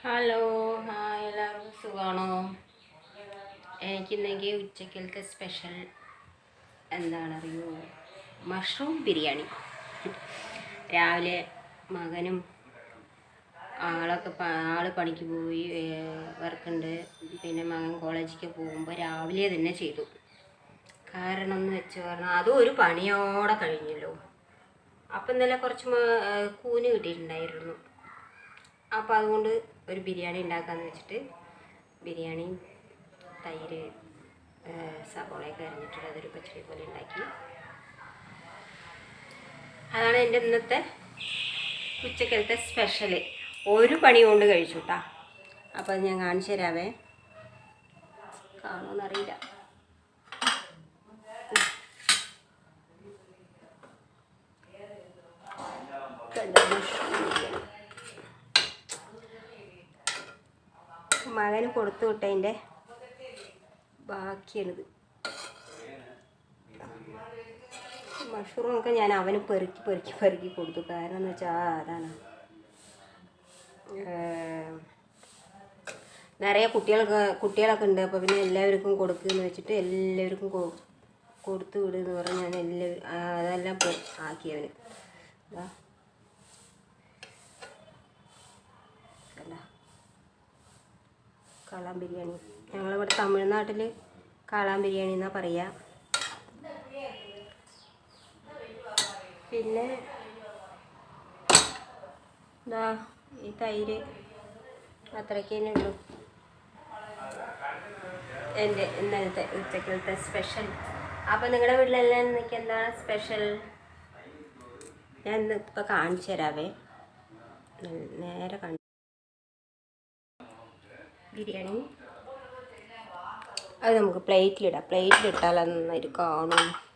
Hello hi എല്ലാവർക്കും സുഖമാണോ എനിക്കിന്നെങ്കിൽ ഉച്ചക്കലത്തെ സ്പെഷ്യൽ എന്താണറിയോ? മഷ്റൂം ബിരിയാണി. രാവിലെ മകനും ആളൊക്കെ ആൾ പണിക്ക് പോയി വർക്കുണ്ട്. പിന്നെ മകൻ കോളേജിലേക്ക് പോകുമ്പോൾ രാവിലെ തന്നെ ചെയ്തു. കാരണം എന്ന് വെച്ച് പറഞ്ഞാൽ അതും ഒരു പണിയോടെ കഴിഞ്ഞല്ലോ. അപ്പം ഇന്നലെ കുറച്ച് കൂന് കിട്ടിയിട്ടുണ്ടായിരുന്നു. അപ്പോൾ അതുകൊണ്ട് ഒരു ബിരിയാണി ഉണ്ടാക്കാമെന്ന് വെച്ചിട്ട് ബിരിയാണി തൈര് സവോളയൊക്കെ അരിഞ്ഞിട്ട് അതൊരു പച്ചടി പോലെ ഉണ്ടാക്കി. അതാണ് എന്റെ ഇന്നത്തെ ഉച്ചക്കലത്തെ സ്പെഷ്യൽ ഒരു പണി കൊണ്ട് കഴിച്ചു കേട്ടാ അപ്പോൾ ഞാൻ കാണിച്ചു തരാവേ. കാണുമെന്നറിയില്ല കണ്ടോ, മുഷ്റൂം ബിരിയാണി. മകന് കൊടുത്തു വിട്ടതിന്റെ ബാക്കിയാണിത്. മഷ്റൂമൊക്കെ ഞാൻ അവന് പെറുക്കി പെറുക്കി പെറുക്കി കൊടുത്തു. കാരണം എന്ന് വെച്ചാൽ അതാണ്. നിറയെ കുട്ടികളൊക്കെ കുട്ടികളൊക്കെ ഉണ്ട്. അപ്പോൾ പിന്നെ എല്ലാവർക്കും കൊടുക്കുമെന്ന് വെച്ചിട്ട് എല്ലാവർക്കും കൊടുത്തു വിടുമെന്ന് പറഞ്ഞ് ഞാൻ എല്ലാവരും അതെല്ലാം പെ- ആക്കി അവന് ഇതാ കണ്ടോ കാളാൻ ബിരിയാണി. ഞങ്ങളിവിടെ തമിഴ്നാട്ടിൽ കാളാൻ ബിരിയാണി എന്നാ പറയുക പിന്നെ ഇതാ ഈ തൈര് അത്രയ്ക്ക് തന്നെ എന്റെ ഇന്നലത്തെ ഉച്ചക്കലത്തെ സ്പെഷ്യൽ. അപ്പോൾ നിങ്ങളുടെ വീട്ടിലെല്ലാം എനിക്ക് എന്താണ് സ്പെഷ്യൽ? ഞാൻ ഇന്ന് ഇപ്പോൾ കാണിച്ചു തരാവേ. നേരെ കാണിച്ചു ബിരിയാണി. അത് നമുക്ക് പ്ലേറ്റിലിടാം. പ്ലേറ്റിലിട്ടാൽ അത് നന്നായിട്ട് കാണും.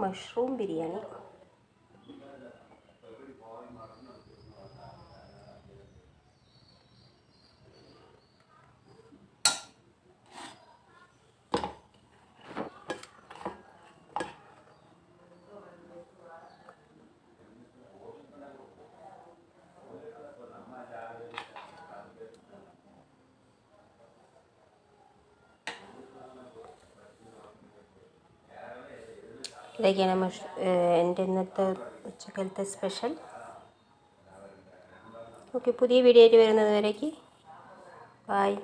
മഷ്റൂം ബിരിയാണി. ഇതൊക്കെയാണ് മഷ് എന്റെ ഇന്നത്തെ ഉച്ചക്കലത്തെ സ്പെഷ്യൽ. ഓക്കെ പുതിയ വീഡിയോ ആയിട്ട് വരുന്നത് വരേക്ക്. ബായ്